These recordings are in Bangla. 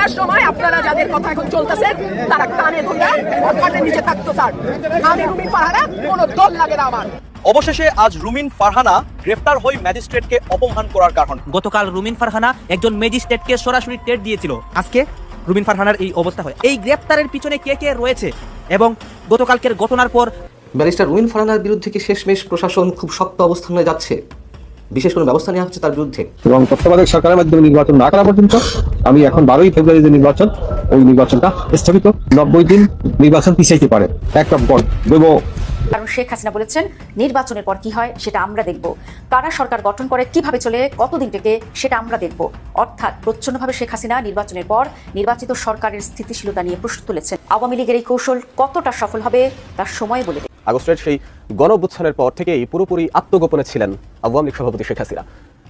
বন্যার সময় আপনারা যাদের কথা এখন চলতেছেন তারা কানে ধরে খাটের নিচে থাকতো স্যার। আমি রুমিন পাহারা কোনো দল লাগে না আমার। অবশেষে আজ রুমিন ফারহানা গ্রেফতার হয়ে ম্যাজিস্ট্রেটকে অপমান করার কারণ। গতকাল রুমিন ফারহানা একজন ম্যাজিস্ট্রেটকে সরাসরি টেট দিয়েছিল। আজকে রুমিন ফারহানার এই অবস্থা হয়। এই গ্রেপ্তারের পিছনে কে কে রয়েছে? এবং গতকালকের ঘটনার পর ব্যারিস্টার রুইন ফারহানার বিরুদ্ধে কি শেষমেশ প্রশাসন খুব শক্ত অবস্থানে যাচ্ছে? বিশেষ কোনো ব্যবস্থা নেওয়া হচ্ছে তার বিরুদ্ধে। এবং তত্ত্বাবধায়ক সরকারের মাধ্যমে নির্বাচন না করা পর্যন্ত আমি এখন বারোই ফেব্রুয়ারি যে নির্বাচন ওই নির্বাচনটা স্থগিত। নব্বই দিন নির্বাচন পিছাইতে পারে। একটা বল দেব। কারণ শেখ হাসিনা বলেছেন নির্বাচনের পর কি হয় সেটা আমরা দেখব। কারা সরকার গঠন করে কীভাবে চলে কতদিন থেকে সেটা আমরা দেখব। অর্থাৎ প্রচ্ছন্নভাবে শেখ হাসিনা নির্বাচনের পর নির্বাচিত সরকারের স্থিতিশীলতা নিয়ে প্রশ্ন তুলেছেন। আওয়ামী লীগের এই কৌশল কতটা সফল হবে তার সময় বলে আগস্টের সেই গণঅভ্যুত্থানের পর থেকেই পুরোপুরি আত্মগোপনে ছিলেন আওয়ামী লীগ সভাপতি শেখ হাসিনা।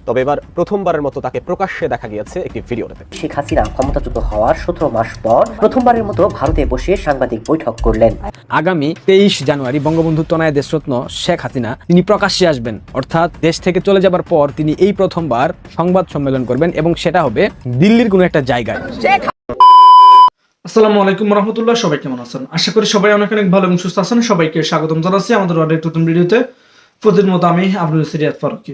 তবে এবার প্রথমবারের মতো তাকে প্রকাশ্যে দেখা গিয়েছে একটি ভিডিওতে। শেখ হাসিনা ক্ষমতাচ্যুত হওয়ার সতেরো মাস পর প্রথমবারের মতো ভারতে বসে সাংবাদিক বৈঠক করলেন। আগামী তেইশ জানুয়ারি বঙ্গবন্ধু তনায় দেশরত্ন শেখ হাসিনা তিনি প্রকাশ্যে আসবেন। অর্থাৎ দেশ থেকে চলে যাবার পর তিনি এই প্রথমবার সংবাদ সম্মেলন করবেন এবং সেটা হবে দিল্লির কোনো একটা জায়গায়। শেখ আসসালামু আলাইকুম রহমতুল্লাহ, সবাই কেমন আছেন? আশা করি সবাই অনেক অনেক ভালো এবং সুস্থ আছেন। সবাইকে স্বাগতম জানাচ্ছি আমাদের অনেক নতুন ভিডিওতে। প্রতিদিন মতো আমি আব্দুল সিরিয়াত ফারুকি।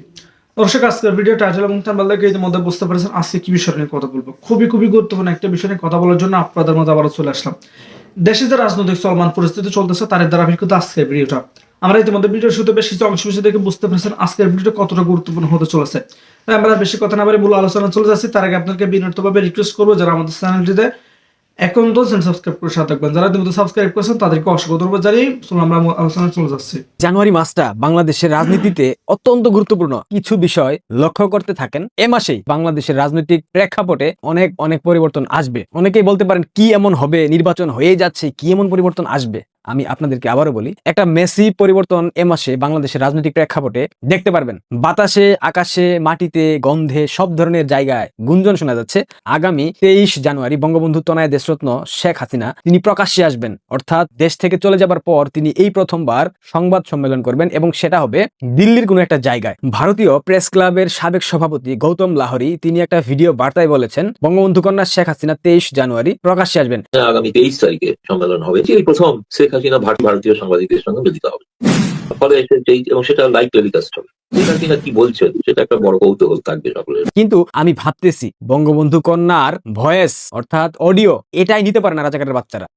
দর্শক, আজকের ভিডিও টাইটেল এবং থাম্বনেল দেখে ইতিমধ্যে বুঝতে পেরেছেন আজকে কি বিষয় নিয়ে কথা বলব। খুবই খুবই গুরুত্বপূর্ণ একটা বিষয় নিয়ে কথা বলার জন্য আপনাদের মধ্যে আবারও চলে আসলাম। দেশে যে রাজনৈতিক চলমান পরিস্থিতি চলতেছে, তার দ্বারা ভিত্তিতে আজকের ভিডিওটা আমরা ইতিমধ্যে ভিডিওর শুরুতে বেশ কিছু অংশ বিষয় দেখে বুঝতে পেরেছেন আজকের ভিডিওটা কতটা গুরুত্বপূর্ণ হতে চলেছে। তাই আমরা বেশি কথা না বলে মূল আলোচনা চলে যাচ্ছি। তার আগে আপনাকে বিনীতভাবে রিকোয়েস্ট করব যারা আমাদের চ্যানেলটিতে এখন তো সাবস্ক্রাইব করে সাথে থাকবেন। যারা ইতিমধ্যে সাবস্ক্রাইব করেছেন, তাদেরকে অসংখ্য ধন্যবাদ জানিয়ে আমরা আলোচনা চলে যাচ্ছি। জানুয়ারি মাসটা বাংলাদেশের রাজনীতিতে অত্যন্ত গুরুত্বপূর্ণ কিছু বিষয় লক্ষ্য করতে থাকেন। এ মাসেই বাংলাদেশের রাজনৈতিক প্রেক্ষাপটে অনেক অনেক পরিবর্তন আসবে। অনেকেই বলতে পারেন, কি এমন হবে, নির্বাচন হয়ে যাচ্ছে, কি এমন পরিবর্তন আসবে? আমি আপনাদেরকে আবারও বলি, একটা মেসি পরিবর্তন এ মাসে বাংলাদেশের রাজনৈতিক প্রেক্ষাপটে দেখতে পারবেন। বাতাসে, আকাশে, মাটিতে, গন্ধে, সব ধরনের জায়গায় গুঞ্জন শোনা যাচ্ছে। আগামী তেইশ জানুয়ারি বঙ্গবন্ধু তনায় দেশরত্ন শেখ হাসিনা, তিনি প্রকাশ্যে আসবেন। অর্থাৎ দেশ থেকে চলে যাবার পর তিনি এই প্রথমবার সংবাদ সম্মেলন করবেন এবং সেটা হবে দিল্লির কোনো একটা জায়গায়। ভারতীয় প্রেস ক্লাবের সাবেক সভাপতি গৌতম লাহরি, তিনি একটা ভিডিও বার্তায় বলেছেন, বঙ্গবন্ধু কন্যা শেখ হাসিনা তেইশ জানুয়ারি প্রকাশ্যে আসবেন। আগামী তেইশ তারিখে সম্মেলন হবে। এই প্রথম শেখ হাসিনা কিনা ভারতীয় সাংবাদিকদের সঙ্গে মিলিত হবে। ফলে এবং সেটা লাইভ টেলিকাস্ট হবে। কি বলছেন, সেটা একটা বড় কৌতূহল থাকবে সকলের। কিন্তু আমি ভাবতেছি, বঙ্গবন্ধু কন্যার ভয়েস, অর্থাৎ অডিও এটাই নিতে পারে না রাজাকারের বাচ্চারা।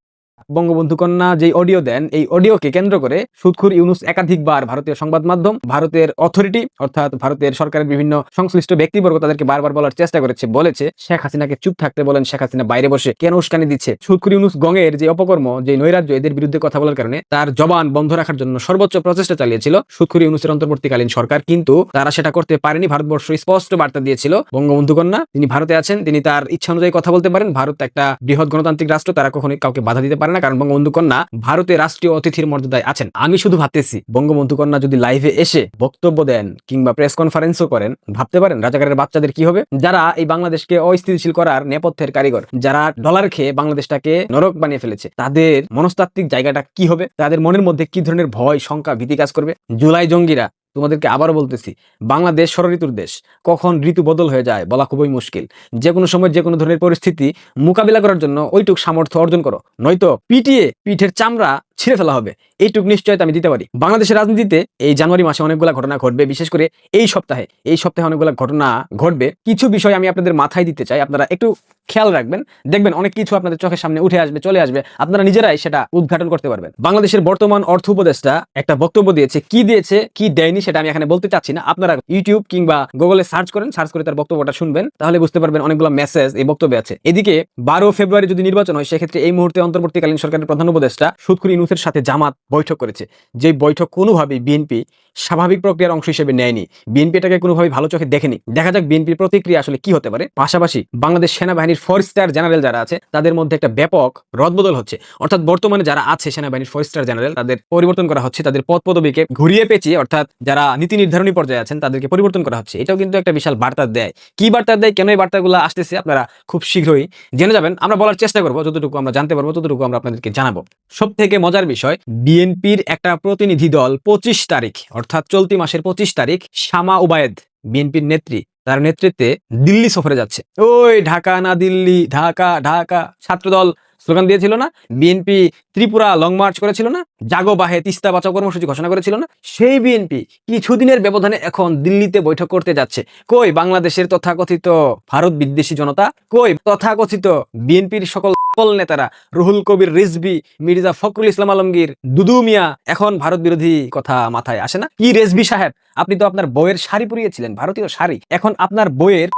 বঙ্গবন্ধু কন্যা যে অডিও দেন, এই অডিওকে কেন্দ্র করে সুদখুর ইউনুস একাধিকবার ভারতীয় সংবাদ মাধ্যম, ভারতের অথরিটি অর্থাৎ ভারতের সরকারের বিভিন্ন সংশ্লিষ্ট ব্যক্তিবর্গ তাদেরকে বারবার বলার চেষ্টা করেছে, বলেছে, শেখ হাসিনাকে চুপ থাকতে বলেন, শেখ হাসিনা বাইরে বসে কেন উস্কানি দিচ্ছে? সুদখুর ইউনুস গঙের যে অপকর্ম, যে নৈরাজ্য এদের বিরুদ্ধে কথা বলার কারণে তার জবান বন্ধ রাখার জন্য সর্বোচ্চ প্রচেষ্টা চালিয়েছিল। সুদখুর ইউনুসের অন্তর্বর্তীকালীন সরকার কিন্তু তারা সেটা করতে পারেনি, ভারতবর্ষ স্পষ্ট বার্তা দিয়েছিল। বঙ্গবন্ধু কন্যা তিনি ভারতে আছেন, তিনি তার ইচ্ছা অনুযায়ী কথা বলতে পারেন। ভারত একটা বৃহৎ গণতান্ত্রিক রাষ্ট্র, তারা কখনোই কাউকে বাধা দিতে পারে না। কারণ বঙ্গবন্ধু কন্যা ভারতে রাষ্ট্রীয় অতিথির মর্যাদায় আছেন। আমি শুধু ভাবতেছি বঙ্গবন্ধু কন্যা যদি লাইভে এসে বক্তব্য দেন কিংবা প্রেস কনফারেন্সও করেন, ভাবতে পারেন রাজাকারের বাচ্চাদের কি হবে? যারা এই বাংলাদেশকে অস্থিতিশীল করার নেপথ্যের কারিগর, যারা ডলার খেয়ে বাংলাদেশটাকে নরক বানিয়ে ফেলেছে, তাদের মনস্তাত্ত্বিক জায়গাটা কি হবে? তাদের মনের মধ্যে কি ধরনের ভয়, শঙ্কা, ভীতি কাজ করবে? জুলাই জঙ্গিরা তোমাদেরকে আবারও বলতেছি, বাংলাদেশ ষড়ঋতুর দেশ। কখন ঋতু বদল হয়ে যায় বলা খুবই মুশকিল। যে কোনো সময় যে কোনো ধরনের পরিস্থিতি মোকাবিলা করার জন্য ওইটুক সামর্থ্য অর্জন করো। নয়তো পিটিয়ে পিঠের চামড়া ছিঁড়ে ফেলা হবে। এইটুক নিশ্চয়তা আমি দিতে পারি। বাংলাদেশের রাজনীতিতে এই জানুয়ারি মাসে অনেকগুলো ঘটনা ঘটবে। বিশেষ করে এই সপ্তাহে এই সপ্তাহে অনেকগুলো ঘটনা ঘটবে। কিছু বিষয় আমি আপনাদের মাথায় দিতে চাই। আপনারা একটু খেয়াল রাখবেন। দেখবেন অনেক কিছু আপনাদের চোখের সামনে উঠে আসবে, চলে আসবে। আপনারা নিজেরাই সেটা উদ্ঘাটন করতে পারবেন। বাংলাদেশের বর্তমান অর্থ উপদেষ্টা একটা বক্তব্য দিয়েছে। কি দিয়েছে, কি দেয়নি সেটা আমি এখানে বলতে চাচ্ছি না। আপনারা ইউটিউব কিংবা গুগলে সার্চ করেন সার্চ করে তার বক্তব্যটা শুনবেন। তাহলে বুঝতে পারবেন অনেকগুলো মেসেজ এই বক্তব্যে আছে। এদিকে বারো ফেব্রুয়ারি যদি নির্বাচন হয়, সেক্ষেত্রে এই মুহূর্তে অন্তর্বর্তীকালীন সরকারের প্রধান উপদেষ্টা সুৎখুর ইনুসের সাথে জামাত বৈঠক করেছে। যে বৈঠক কোনোভাবেই বিএনপি স্বাভাবিক প্রক্রিয়ার অংশ হিসেবে নেয়নি। বিএনপি এটাকে কোনোভাবে ভালো চোখে দেখেনি। দেখা যাক বিএনপির প্রতিক্রিয়া আসলে কি হতে পারে। পাশাপাশি বাংলাদেশ সেনাবাহিনীর ফোর স্টার জেনারেল যারা আছে, তাদের মধ্যে একটা ব্যাপক রদবদল হচ্ছে। অর্থাৎ বর্তমানে যারা আছে সেনাবাহিনীর ফোর স্টার জেনারেল, তাদের পরিবর্তন করা হচ্ছে, তাদের পদ পদবীকে ঘুরিয়ে পেঁচিয়ে, অর্থাৎ যারা নীতি নির্ধারণী পর্যায়ে আছেন, তাদেরকে পরিবর্তন করা হচ্ছে। এটাও কিন্তু একটা বিশাল বার্তা দেয়। কি বার্তা দেয়, কেন এই বার্তাগুলো আসতেছে, আপনারা খুব শীঘ্রই জেনে যাবেন। আমরা বলার চেষ্টা করব, যতটুকু আমরা জানতে পারব, ততটুকু আমরা আপনাদেরকে জানাব। সব থেকে মজার বিষয়, বিএনপির একটা প্রতিনিধি দল পঁচিশ তারিখ, অর্থাৎ চলতি মাসের পঁচিশ তারিখ, শামা উবায়েদ, বিএনপির নেত্রী, তার নেতৃত্বে দিল্লি সফরে যাচ্ছে। ওই ঢাকা না দিল্লি, ঢাকা ঢাকা, ছাত্রদল স্লোগান দিয়েছিল না? বিএনপি ত্রিপুরা লং মার্চ করেছিল না? জাগো বাহে তিস্তা বাঁচাও কর্মসূচি ঘোষণা করেছিল না? সেই বিএনপি কিছুদিনের ব্যবধানে এখন দিল্লিতে বৈঠক করতে যাচ্ছে। কই বাংলাদেশের তথাকথিত ভারত বিদ্বেষী জনতা? কই তথাকথিত বিএনপির সকল সকল নেতারা? রুহুল কবির রিজবি মির্জা ফখরুল ইসলাম আলমগীর, দুদু মিয়া এখন ভারত বিরোধী কথা মাথায় আসে না? কি রেজবি সাহেব? আপনি তো আপনার বইয়ের শাড়ি পরিয়েছিলেন, ভারতীয় শাড়ি। এখন আপনার বইয়ের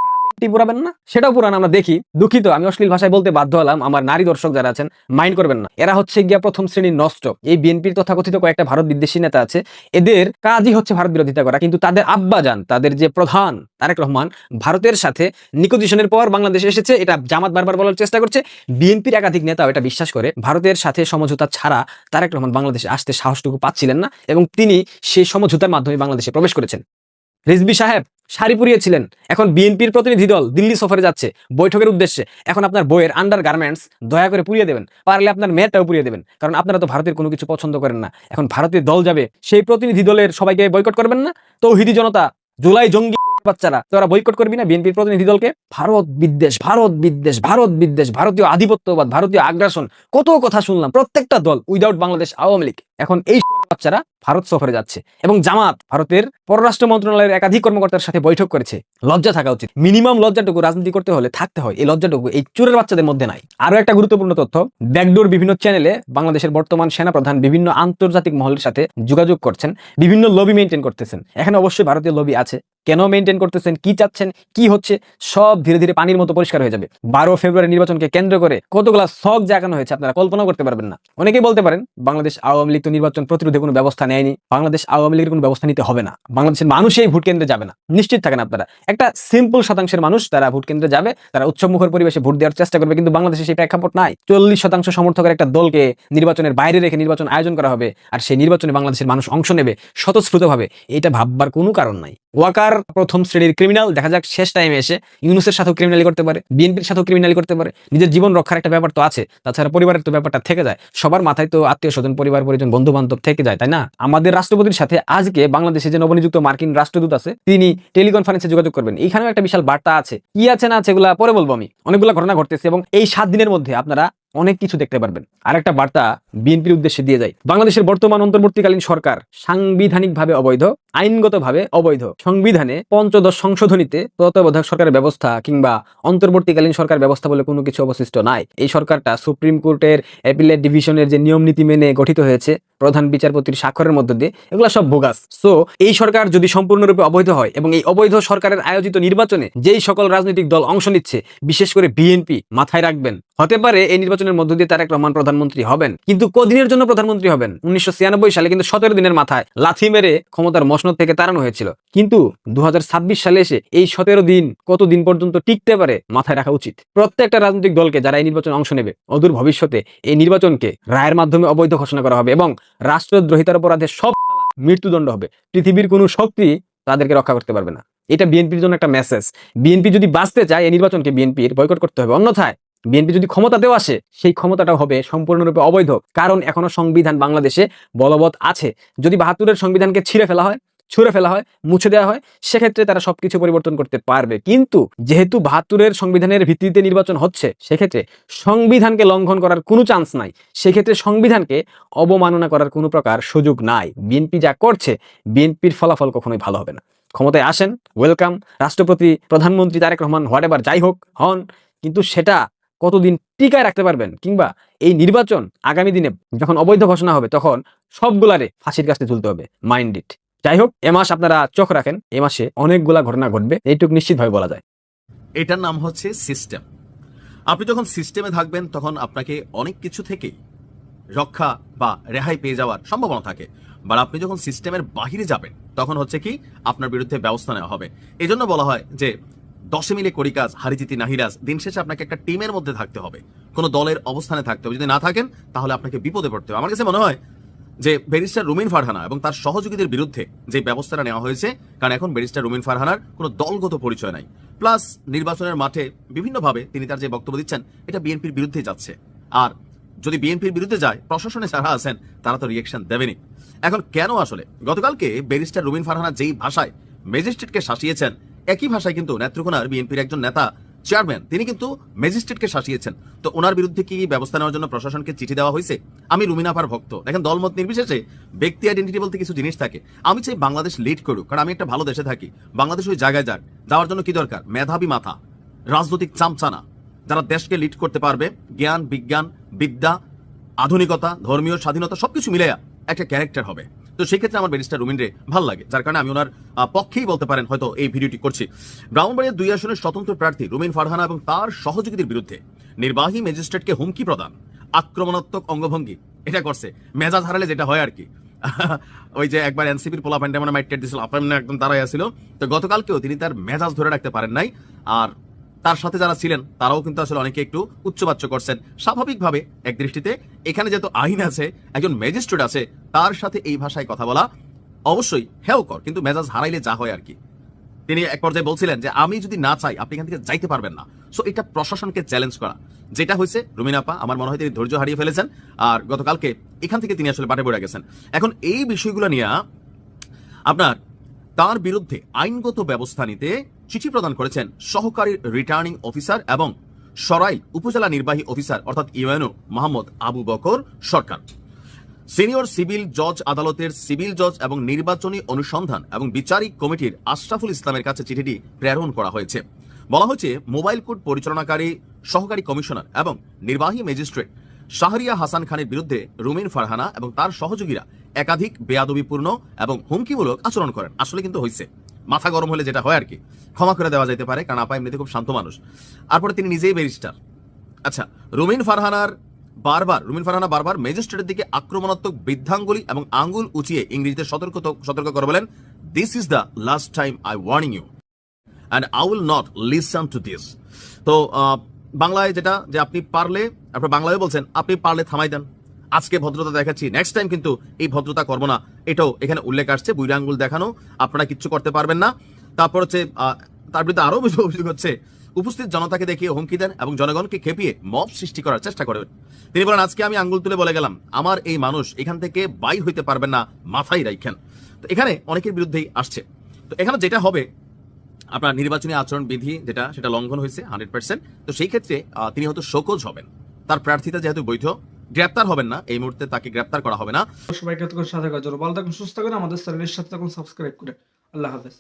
টি পুরাবেন না? সেটাও পুরান, আমরা দেখি। দুঃখিত, আমি অশ্লীল ভাষায় বলতে বাধ্য হলাম। আমার নারী দর্শক যারা আছেন, মাইন্ড করবেন না। এরা হচ্ছে গিয়া প্রথম শ্রেণির নষ্ট। এই বিএনপির তথাকথিত কয়েকটা ভারত বিদ্বেষী নেতা আছে। এদের কাজই হচ্ছে ভারত বিরোধিতা করা। কিন্তু তাদের আব্বা যান তাদের যে প্রধান তারেক রহমান, ভারতের সাথে নিকোজিশনের পর বাংলাদেশে এসেছে। এটা জামাত বারবার বলার চেষ্টা করছে। বিএনপির একাধিক নেতাও এটা বিশ্বাস করে। ভারতের সাথে সমঝোতা ছাড়া তারেক রহমান বাংলাদেশে আসতে সাহসটুকু পাচ্ছিলেন না এবং তিনি সেই সমঝোতার মাধ্যমে বাংলাদেশে প্রবেশ করেছেন। রিজবি সাহেব, শাড়ি পরিয়েছিলেন। এখন বিএনপির প্রতিনিধি দল দিল্লি সফরে যাচ্ছে। বৈঠকের উদ্দেশ্যে এখন আপনার বইয়ের আন্ডার গার্মেন্টস দয়া করে পুড়িয়ে দেবেন। পারলে আপনার মেয়েরটাও পুড়িয়ে দেবেন। কারণ আপনারা তো ভারতের কোনো কিছু পছন্দ করেন না। এখন ভারতের দল যাবে, সেই প্রতিনিধি দলের সবাইকে বয়কট করবেন না? তৌহিদি জনতা, জুলাই জঙ্গি বাচ্চারা তোরা বয়কট করবি না বিএনপির প্রতিনিধি দলকে? ভারত বিদ্বেষ ভারত বিদ্বেষ ভারত বিদ্বেষ, ভারতীয় আধিপত্যবাদ, ভারতীয় আগ্রাসন। কত কথা শুনলাম, প্রত্যেকটা দল উইদাউট বাংলাদেশ আওয়ামী লীগ। এখন এই বাচ্চারা ভারত সফরে যাচ্ছে এবং জামাত ভারতের পররাষ্ট্র মন্ত্রণালয়ের একাধিক কর্মকর্তার সাথে বৈঠক করেছে। লজ্জা থাকা উচিত। মিনিমাম লজ্জাটুকু রাজনীতি করতে হলে থাকতে হয়। এই লজ্জাটুকু এই চোরের বাচ্চাদের মধ্যে নাই। আরও একটা গুরুত্বপূর্ণ তথ্য, ব্যাকডোর বিভিন্ন চ্যানেলে বাংলাদেশের বর্তমান সেনাপ্রধান বিভিন্ন আন্তর্জাতিক মহলের সাথে যোগাযোগ করছেন, বিভিন্ন লবি মেনটেন করতেছেন। এখানে অবশ্যই ভারতীয় লবি আছে। কেন মেনটেন করতেছেন? কি চাচ্ছেন? কি হচ্ছে? সব ধীরে ধীরে পানির মতো পরিষ্কার হয়ে যাবে। বারো ফেব্রুয়ারি নির্বাচনকে কেন্দ্র করে কতগুলা শখ জাগানো হয়েছে আপনারা কল্পনা করতে পারবেন না। অনেকেই বলতে পারেন, বাংলাদেশ আওয়ামী লীগ তো নির্বাচন প্রতিরোধে কোনো ব্যবস্থা নেয়নি, বাংলাদেশ আওয়ামী লীগের কোনো ব্যবস্থা নিতে হবে না। বাংলাদেশের মানুষই ভোট কেন্দ্রে যাবে না। নিশ্চিত থাকেন আপনারা। একটা সিম্পল শতাংশের মানুষ তারা ভোট কেন্দ্রে যাবে, তারা উৎসবমুখর পরিবেশে ভোট দেওয়ার চেষ্টা করবে, কিন্তু বাংলাদেশে সেই প্রেক্ষাপট নাই। চল্লিশ শতাংশ সমর্থকের একটা দলকে নির্বাচনের বাইরে রেখে নির্বাচন আয়োজন করা হবে, আর সেই নির্বাচনে বাংলাদেশের মানুষ অংশ নেবে স্বতঃস্ফূর্তভাবে। এটা ভাববার কোনো কারণ নাই। ওয়াকার প্রথম শ্রেণির ক্রিমিনাল দেখা যাক শেষ টাইমে এসে ইউনুসের সাথেও ক্রিমিনালি করতে পারে, বিএনপির সাথেও ক্রিমিনালি করতে পারে। নিজের জীবন রক্ষার একটা ব্যাপার তো আছে, তাছাড়া পরিবারের তো ব্যাপারটা থেকে যায়। সবার মাথায় তো আত্মীয় স্বজন পরিবার পরিজন বন্ধু বান্ধব থেকে যায়, তাই না? আমাদের রাষ্ট্রপতির সাথে আজকে বাংলাদেশে যে নবনিযুক্ত মার্কিন রাষ্ট্রদূত আছে, তিনি টেলিকনফারেন্সে যোগাযোগ করবেন। এখানেও একটা বিশাল বার্তা আছে। কি আছে না আছে এগুলা পরে বলব আমি। অনেকগুলো ঘটনা ঘটতেছে এবং এই সাত দিনের মধ্যে আপনারা অনেক কিছু দেখতে পারবেন। আর একটা বার্তা বিএনপির উদ্দেশ্যে দিয়ে যায় বাংলাদেশের বর্তমান অন্তর্বর্তীকালীন সরকার সাংবিধানিকভাবে অবৈধ। আইনগতভাবে অবৈধ। সংবিধানে পঞ্চদশ সংশোধনীতে তত্ত্বাবধায়ক সরকারের ব্যবস্থা কিংবা অন্তর্বর্তীকালীন সরকার ব্যবস্থা বলে কোনো কিছু অবশিষ্ট নাই। এই সরকারটা সুপ্রিম কোর্টের অ্যাপিলেট ডিভিশনের যে নিয়ম নীতি মেনে গঠিত হয়েছে, প্রধান বিচারপতির স্বাক্ষরের মধ্য দিয়ে, এগুলো সব ভোগাস সো এই সরকার যদি সম্পূর্ণরূপে অবৈধ হয় এবং এই অবৈধ সরকারের আয়োজিত নির্বাচনে যেই সকল রাজনৈতিক দল অংশ নিচ্ছে, বিশেষ করে বিএনপি মাথায় রাখবেন। হতে পারে এই নির্বাচনের মধ্য দিয়ে তারেক রহমান প্রধানমন্ত্রী হবেন, কিন্তু কদিনের জন্য প্রধানমন্ত্রী হবেন? উনিশশো ছিয়ানব্বই সালে কিন্তু সতেরো দিনের মাথায় লাথি মেরে ক্ষমতার মসনদ থেকে তাড়ানো হয়েছিল। কিন্তু দু হাজার ছাব্বিশ সালে এসে এই সতেরো দিন কত দিন পর্যন্ত টিকতে পারে মাথায় রাখা উচিত? প্রত্যেকটা রাজনৈতিক দলকে যারা এই নির্বাচনে অংশ নেবে, অদূর ভবিষ্যতে এই নির্বাচনকে রায়ের মাধ্যমে অবৈধ ঘোষণা করা হবে এবং রাষ্ট্রদ্রোহিতার অপরাধে সব মৃত্যুদণ্ড হবে। পৃথিবীর কোনো শক্তি তাদেরকে রক্ষা করতে পারবে না। এটা বিএনপির জন্য একটা মেসেজ বিএনপি যদি বাঁচতে চায়, এই নির্বাচনকে বিএনপির বয়কট করতে হবে। অন্যথায় বিএনপি যদি ক্ষমতাতেও আসে, সেই ক্ষমতাটা হবে সম্পূর্ণরূপে অবৈধ। কারণ এখনও সংবিধান বাংলাদেশে বলবৎ আছে। যদি বাহাত্তরের সংবিধানকে ছিঁড়ে ফেলা হয় ছুঁড়ে ফেলা হয়, মুছে দেওয়া হয়, সেক্ষেত্রে তারা সবকিছু পরিবর্তন করতে পারবে। কিন্তু যেহেতু বাহাত্তরের সংবিধানের ভিত্তিতে নির্বাচন হচ্ছে, সেক্ষেত্রে সংবিধানকে লঙ্ঘন করার কোনো চান্স নাই। সেক্ষেত্রে সংবিধানকে অবমাননা করার কোনো প্রকার সুযোগ নাই। বিএনপি যা করছে, বিএনপির ফলাফল কখনোই ভালো হবে না। ক্ষমতায় আসেন ওয়েলকাম রাষ্ট্রপতি, প্রধানমন্ত্রী তারেক রহমান হোয়াট এভার যাই হোক, হন। কিন্তু সেটা কতদিন টিকায় রাখতে পারবেন? কিংবা এই নির্বাচন আগামী দিনে যখন অবৈধ ঘোষণা হবে, তখন সবগুলারে ফাঁসির কাছে ঝুলতে হবে। মাইন্ড ইট যাই হোক এ মাস আপনারা চোখ রাখেন, এ মাসে অনেকগুলা ঘটনা ঘটবে, এইটুকু নিশ্চিতভাবে বলা যায়। এটার নাম হচ্ছে সিস্টেম। আপনি যখন সিস্টেমে থাকবেন, তখন আপনাকে অনেক কিছু থেকেই রক্ষা বা রেহাই পেয়ে যাওয়ার সম্ভাবনা থাকে। বা আপনি যখন সিস্টেমের বাহিরে যাবেন, তখন হচ্ছে কি, আপনার বিরুদ্ধে ব্যবস্থা নেওয়া হবে। এই জন্য বলা হয় যে, দশে মিলে করি কাজ হারিজিতি নাহিরাজ দিন শেষে আপনাকে একটা টিমের মধ্যে থাকতে হবে। কোনো দলের অবস্থানে থাকতে হবে। যদি না থাকেন, তাহলে আপনাকে বিপদে পড়তে হবে। আমার কাছে মনে হয় যে ব্যারিস্টার রুমিন ফারহানা এবং তার সহযোগীদের বিরুদ্ধে যে ব্যবস্থাটা নেওয়া হয়েছে, কারণ এখন ব্যারিস্টার রুমিন ফারহানার কোনো দলগত পরিচয় নাই। প্লাস নির্বাচনের মাঠে বিভিন্নভাবে তিনি তার যে বক্তব্য দিচ্ছেন, এটা বিএনপির বিরুদ্ধে যাচ্ছে। আর যদি বিএনপির বিরুদ্ধে যায়, প্রশাসনে যারা আছেন, তারা তো রিয়েকশন দেবেনি এখন কেন আসলে? গতকালকে ব্যারিস্টার রুমিন ফারহানা যেই ভাষায় ম্যাজিস্ট্রেটকে শাসিয়েছেন, একই ভাষায় কিন্তু নেত্রকোনার বিএনপির একজন নেতা চেয়ারম্যান তিনি কিন্তু ম্যাজিস্ট্রেটকে শাসিয়েছেন। তো ওনার বিরুদ্ধে কি ব্যবস্থা নেওয়ার জন্য প্রশাসনকে চিঠি দেওয়া হয়েছে? আমি রুমিনাফার ভক্ত। দেখেন, দলমত নির্বিশেষে ব্যক্তি আইডেন্টিটি বলতে কিছু জিনিস থাকে। আমি চাই বাংলাদেশ লিড করুক, কারণ আমি একটা ভালো দেশে থাকি। বাংলাদেশ ওই জায়গায় যাক। যাওয়ার জন্য কি দরকার? মেধাবী মাথা। রাজনৈতিক চামচানা। যারা দেশকে লিড করতে পারবে, জ্ঞান, বিজ্ঞান, বিদ্যা, আধুনিকতা, ধর্মীয় স্বাধীনতা, সবকিছু মিলে একটা ক্যারেক্টার হবে। তো সেই ক্ষেত্রে আমার ব্যারিস্টার রুমিনরে ভালো লাগে। যার কারণে আমি ওনার পক্ষেই বলতে পারেন হয়তো এই ভিডিওটি করছি। ব্রাহ্মণবাড়িয়ার দুই আসনের স্বতন্ত্র প্রার্থী রুমিন ফারহানা এবং তার সহযোগীদের বিরুদ্ধে নির্বাহী ম্যাজিস্ট্রেটকে হুমকি প্রদান, আক্রমণাত্মক অঙ্গভঙ্গি, এটা করছে। মেজাজ হারালে যেটা হয় আর কি ওই যে একবার এনসিপির পোলা প্যান্ডে মানে মাইটেট দিছিল, আপনার একদম তারাই আসছিল তো গতকালকেও তিনি তার মেজাজ ধরে রাখতে পারেন নাই। আর তার সাথে যারা ছিলেন, তারাও কিন্তু আসলে অনেকে একটু উচ্চবাচ্য করছেন। স্বাভাবিকভাবে এক দৃষ্টিতে এখানে যেহেতু আইন আছে, একজন ম্যাজিস্ট্রেট আছে, তার সাথে এই ভাষায় কথা বলা অবশ্যই হেও কর কিন্তু মেজাজ হারাইলে যা হয় আর কি। তিনি এক পর্যায়ে বলছিলেন যে, আমি যদি না চাই, আপনি এখান থেকে যাইতে পারবেন না। সো এটা প্রশাসনকে চ্যালেঞ্জ করা। যেটা হয়েছে রুমিনাপা আমার মনে হয় তিনি ধৈর্য হারিয়ে ফেলেছেন, আর গতকালকে এখান থেকে তিনি আসলে বাটে পড়ে গেছেন। এখন এই বিষয়গুলো নিয়ে আপনার তার বিরুদ্ধে আইনগত ব্যবস্থা নিতে চিঠি প্রদান করেছেন সহকারী রিটার্নিং অফিসার এবং সরাইল উপজেলা নির্বাহী অফিসার, অর্থাৎ UNO, Mohammad Abu Bakar Sarkar. Senior civil জজ আদালতের সিভিল জজ এবং নির্বাচনী অনুসন্ধান এবং বিচারিক কমিটির আশরাফুল ইসলামের কাছে চিঠিটি প্রেরণ করা হয়েছে। বলা হয়েছে, মোবাইল কোর্ট পরিচালনাকারী, সহকারী কমিশনার এবং নির্বাহী ম্যাজিস্ট্রেট শাহরিয়া হাসান খানের বিরুদ্ধে রুমিন ফারহানা এবং তার সহযোগীরা একাধিক বেয়াদবিপূর্ণ এবং হুমকিমূলক আচরণ করেন। আসলে কিন্তু হয়েছে মাথা গরম হলে যেটা হয় আর কি, ক্ষমা করে দেওয়া যেতে পারে, কারণ আপা এমনিতে খুব শান্ত মানুষ। তারপরে তিনি নিজেই ব্যারিস্টার। আচ্ছা রুমিন ফারহানার বারবার, রুমিন ফারহানা বারবার ম্যাজিস্ট্রেটের দিকে আক্রমণাত্মক বৃদ্ধাঙ্গুলি এবং আঙ্গুল উঁচিয়ে ইংরেজিতে সতর্ক সতর্ক করে বলেন this is the last time I warning you and I will not listen to this তো বাংলায় যেটা যে আপনি পারলে, আপনার বাংলায় বলছেন, আপনি পারলে থামাই দেন। আজকে ভদ্রতা দেখাচ্ছি। নেক্সট টাইম কিন্তু এই ভদ্রতা করব না। এটাও এখানে উল্লেখ আসছে বুইরা আঙ্গুল দেখানো। আপনারা কিচ্ছু করতে পারবেন না। তারপর হচ্ছে তার বিরুদ্ধে আরও বেশি অভিযোগ হচ্ছে। উপস্থিত জনতাকে দেখিয়ে হুমকি দেন এবং জনগণকে খেপিয়ে মব সৃষ্টি করার চেষ্টা করবেন তিনি বলেন, আজকে আমি আঙ্গুল তুলে বলে গেলাম, আমার এই মানুষ এখান থেকে বাই হইতে পারবেন না, মাথায় রাইখেন। তো এখানে অনেকের বিরুদ্ধেই আসছে। তো এখানে যেটা হবে, আপনার নির্বাচনী আচরণ বিধি যেটা, সেটা লঙ্ঘন হয়েছে হান্ড্রেড পার্সেন্ট তো সেই ক্ষেত্রে তিনি হয়তো শোকজ হবেন। তার প্রার্থিতা যেহেতু বৈধ গ্রেপ্তার হবেন না, এই মুহূর্তে তাকে গ্রেপ্তার করা হবে না। সবাইকে সাথে ভালো থাকুন, সুস্থ থাকুন, আমাদের চ্যানেলের সাথে থাকুন সাবস্ক্রাইব করে। আল্লাহ হাফেজ।